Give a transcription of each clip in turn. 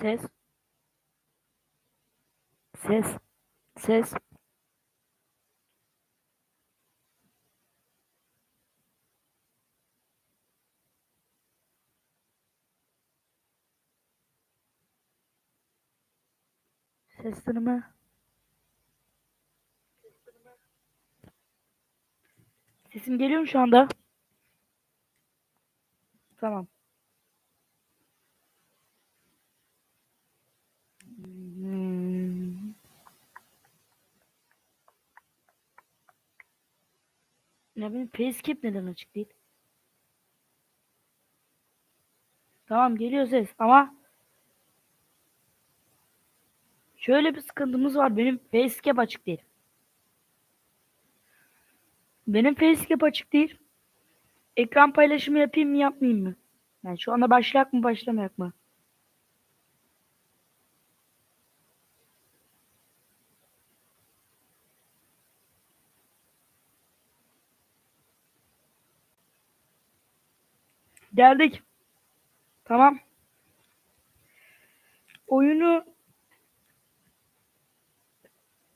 Ses. Ses. Ses. Ses tanımı. Sesim geliyor mu şu anda? Tamam. Ne benim facecap neden açık değil? Tamam geliyor ses ama şöyle bir sıkıntımız var. Benim facecap açık değil. Benim facecap açık değil. Ekran paylaşımı yapayım mı yapmayayım mı? Yani şu anda başlayak mı başlamayak mı? Geldik. Tamam. Oyunu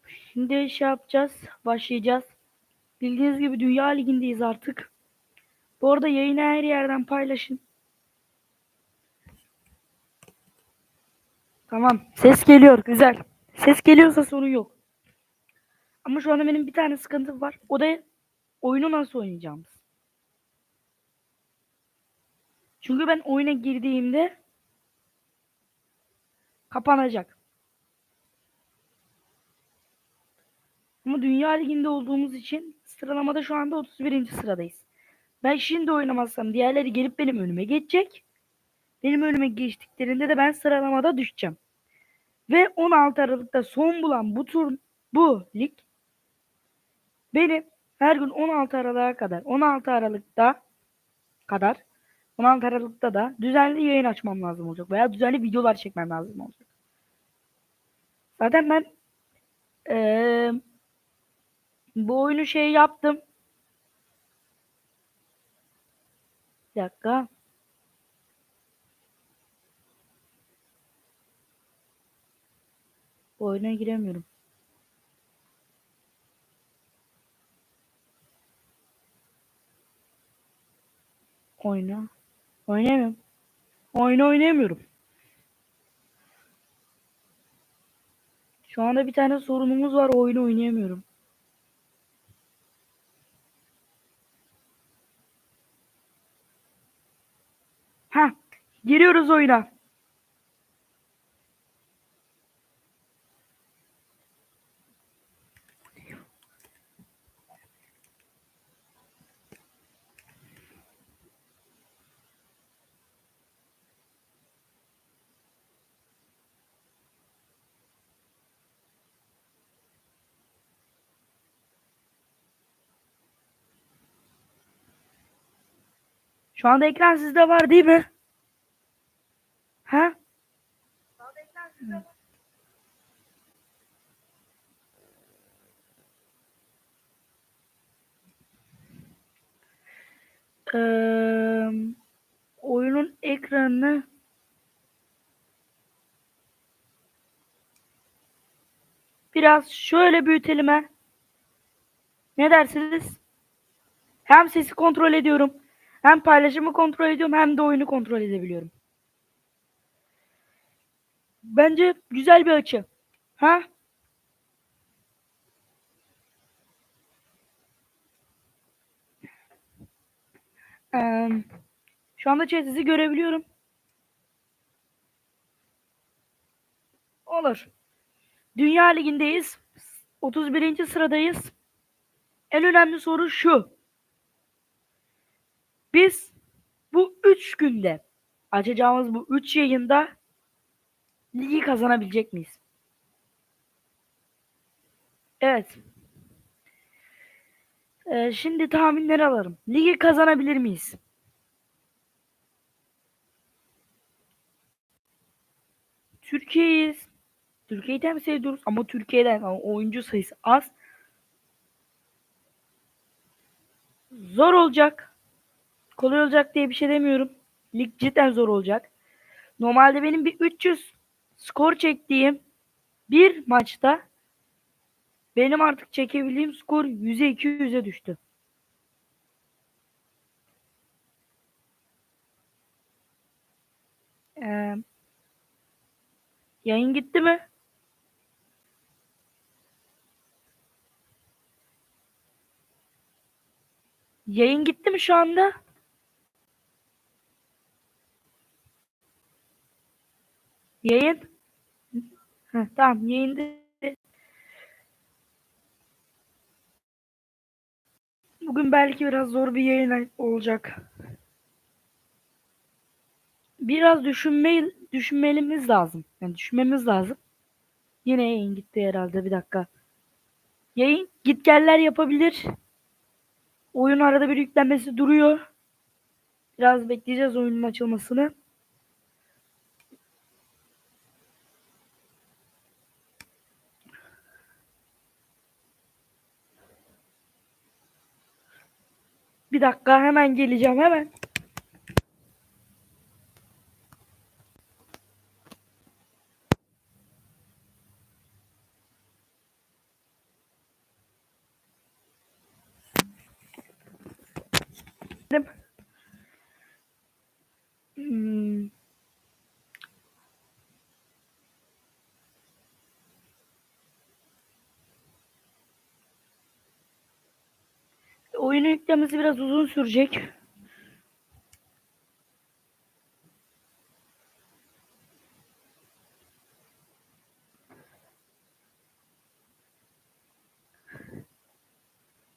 şimdi şey yapacağız. Başlayacağız. Bildiğiniz gibi Dünya Ligi'ndeyiz artık. Bu arada yayını her yerden paylaşın. Tamam. Ses geliyor. Güzel. Ses geliyorsa sorun yok. Ama şu anda benim bir tane sıkıntım var. O da oyunu nasıl oynayacağımız. Çünkü ben oyuna girdiğimde kapanacak. Ama Dünya Ligi'nde olduğumuz için sıralamada şu anda 31. sıradayız. Ben şimdi oynamazsam diğerleri gelip benim önüme geçecek. Benim önüme geçtiklerinde de ben sıralamada düşeceğim. Ve 16 Aralık'ta son bulan bu tur bu lig benim her gün 16 Aralık'a kadar 16 Aralık'ta kadar 16 Aralık'ta da düzenli yayın açmam lazım olacak veya düzenli videolar çekmem lazım olacak. Zaten ben ee, bu oyunu şey yaptım. Bir dakika. Bu oyuna giremiyorum. Oyna. Oynayamıyorum. Oyunu oynayamıyorum. Şu anda bir tane sorunumuz var. Oyunu oynayamıyorum. Ha, giriyoruz oyuna. Şu anda ekran sizde var değil mi? Ha? Ee, oyunun ekranını biraz şöyle büyütelim ha. Ne dersiniz? Hem sesi kontrol ediyorum. Hem paylaşımı kontrol ediyorum hem de oyunu kontrol edebiliyorum. Bence güzel bir açı. Ha? Ee, şu anda sizi görebiliyorum. Olur. Dünya Ligi'ndeyiz. 31. sıradayız. En önemli soru şu. Biz bu 3 günde açacağımız bu 3 yayında ligi kazanabilecek miyiz? Evet. Ee, şimdi tahminleri alalım. Ligi kazanabilir miyiz? Türkiye'yiz. Türkiye'yi temsil ediyoruz ama Türkiye'den ama oyuncu sayısı az. Zor olacak. Kolay olacak diye bir şey demiyorum. Lig cidden zor olacak. Normalde benim bir 300 skor çektiğim bir maçta benim artık çekebildiğim skor 100'e 200'e düştü. Ee, yayın gitti mi? Yayın gitti mi şu anda? Yayın. Heh, tamam yayında. Bugün belki biraz zor bir yayın olacak. Biraz düşünme, düşünmemiz lazım. Yani düşünmemiz lazım. Yine yayın gitti herhalde bir dakika. Yayın gitgeller yapabilir. Oyun arada bir yüklenmesi duruyor. Biraz bekleyeceğiz oyunun açılmasını. Bir dakika hemen geleceğim hemen. Hmm. Oyunu yüklemesi biraz uzun sürecek.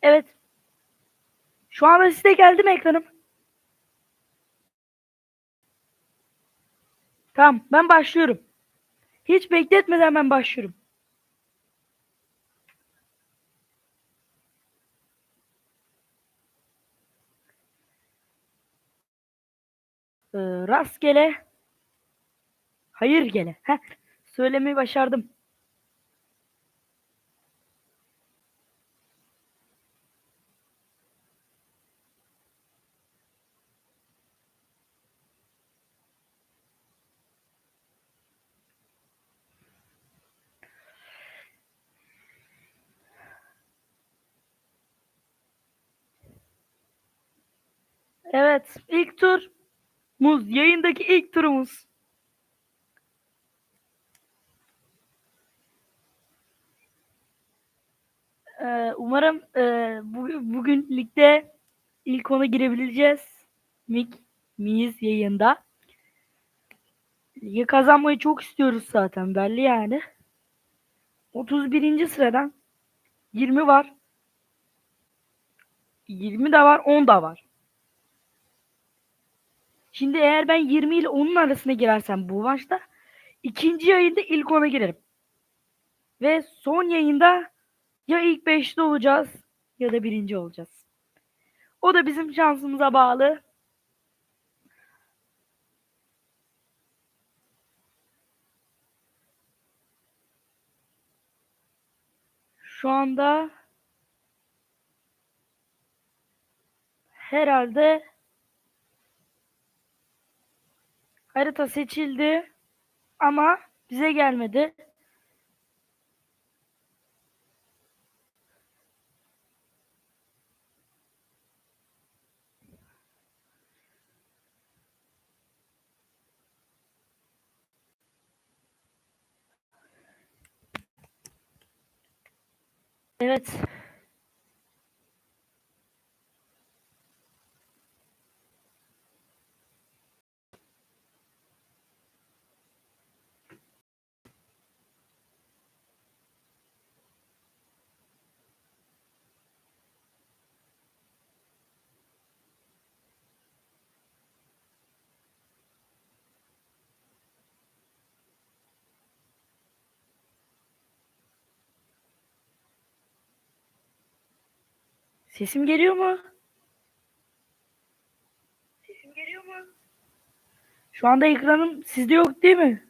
Evet. Şu anda size geldi mi ekranım? Tamam ben başlıyorum. Hiç bekletmeden ben başlıyorum. Ee, rastgele hayır gele. Heh, söylemeyi başardım. Evet, ilk tur muz. Yayındaki ilk turumuz. Ee, umarım e, bu, bugün ligde ilk ona girebileceğiz. Mik, miyiz yayında. Ligi kazanmayı çok istiyoruz zaten belli yani. 31. sıradan 20 var. 20 de var, 10 da var. Şimdi eğer ben 20 ile 10'un arasına girersem bu maçta ikinci yayında ilk 10'a girerim. Ve son yayında ya ilk 5'te olacağız ya da birinci olacağız. O da bizim şansımıza bağlı. Şu anda herhalde harita seçildi ama bize gelmedi. Evet. Sesim geliyor mu? Sesim geliyor mu? Şu anda ekranım sizde yok değil mi?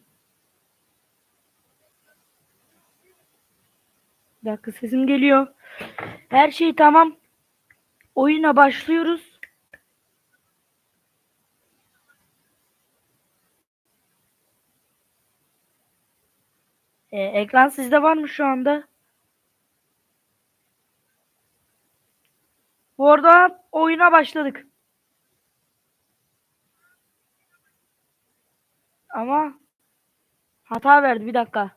Bir dakika sesim geliyor. Her şey tamam. Oyuna başlıyoruz. Ee, ekran sizde var mı şu anda? Bu arada oyuna başladık. Ama hata verdi bir dakika.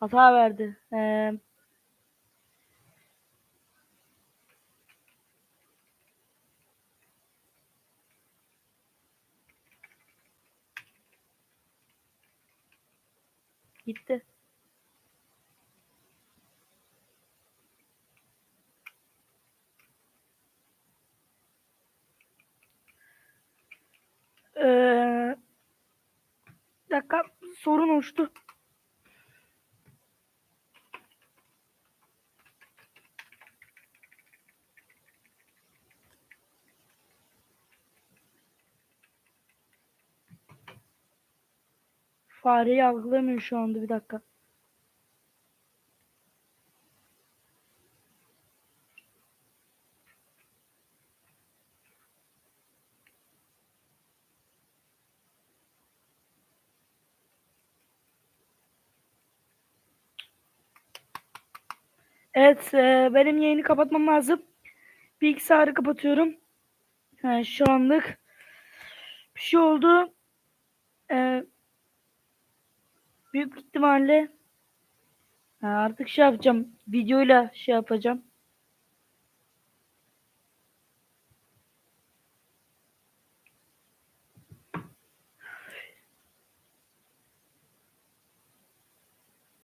Hata verdi. Ee, gitti. Ee, bir dakika sorun oluştu. Fareyi algılamıyor şu anda bir dakika. Evet, e, benim yayını kapatmam lazım. Bilgisayarı kapatıyorum. Ha, şu anlık bir şey oldu. E, büyük ihtimalle ha, artık şey yapacağım. Videoyla şey yapacağım.